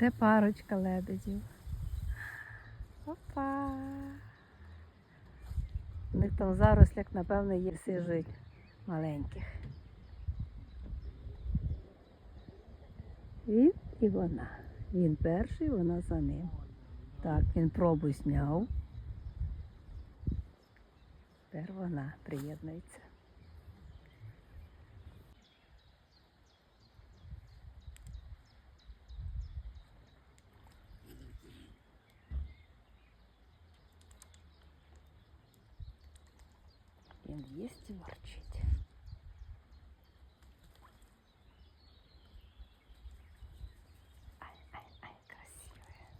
Це парочка лебедів. Опа. У них там зарослях, напевно, є сижуть маленьких. Він і вона. Він перший, вона за ним. Так, він пробу зняв. Тепер вона приєднується. Він їсть і ворчить. Ай, ай, ай, красивая.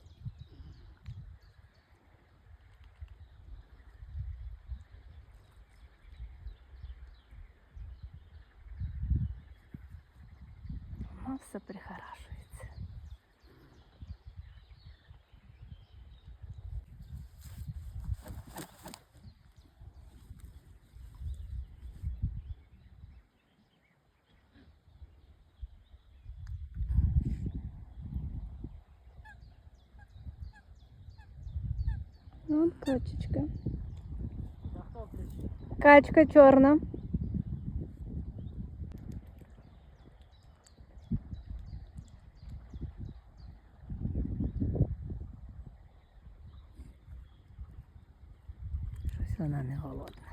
Ну, все прихорашивается. Качечка. Качка чорна. Щось вона не голодна.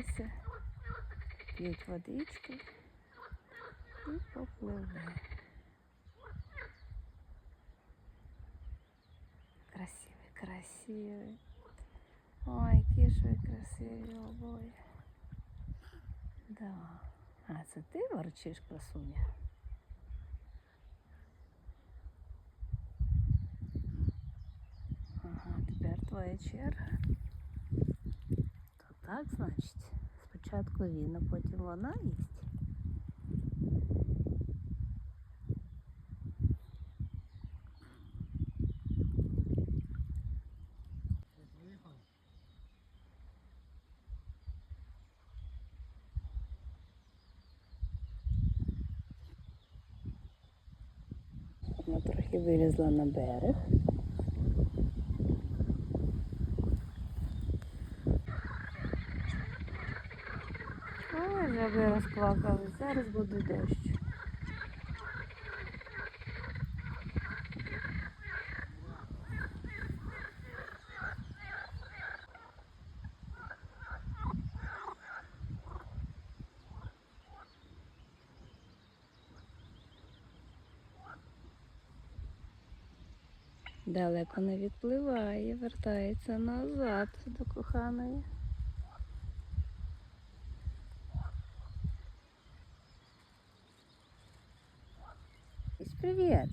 Наїлися, п'ють водички і попливли. Красивий, красивий. Ой, які ж ви красиві обоє. Да. А це ти ворчиш, красуня? Ага, тепер твоя черга. Так, значить. Спочатку він, а потім вона їсть. Вона трохи вилізла на берег. Ой, жаби розплакались, зараз буде дощ. Далеко не відпливає, вертається назад до коханої. Ось привіт.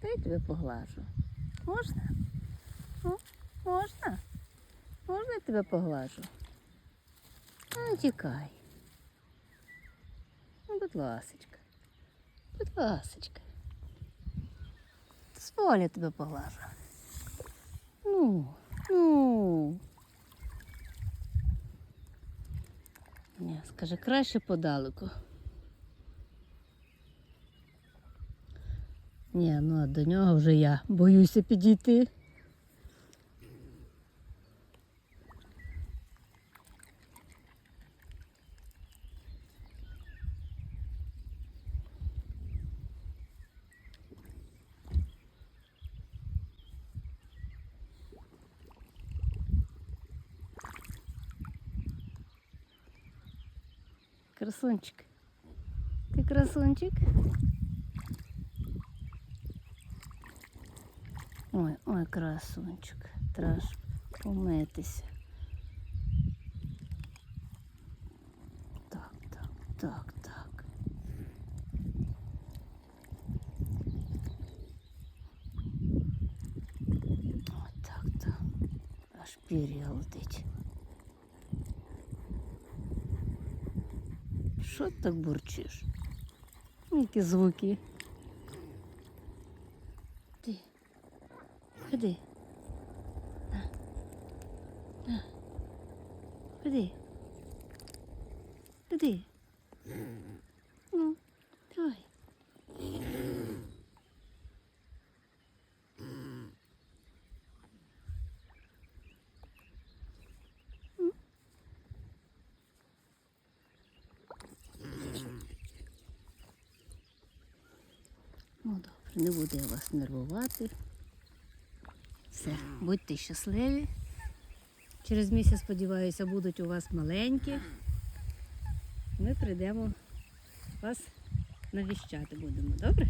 Та тебе поглажу. Можна? О, можна? Можна я тебе поглажу? Не тікай. Ну, будь ласочка. Будь ласочка. Дозволь я тебе поглажу. Ну, ну. Ні, скаже, краще подалеку. Ні, ну а до нього вже я боюся підійти. красунчик. Ты красунчик. Ой, ой, красунчик. Траш помитися. Так, так, так, так. Ось так, так. Аж перелетить. Що ти так бурчиш? Які звуки. Ти. Ходи. На. На. Ходи. Ходи. Ну, давай. Ну, добре, не буду я вас нервувати. Все, будьте щасливі. Через місяць, сподіваюся, будуть у вас маленькі. Ми прийдемо вас навіщати будемо, добре?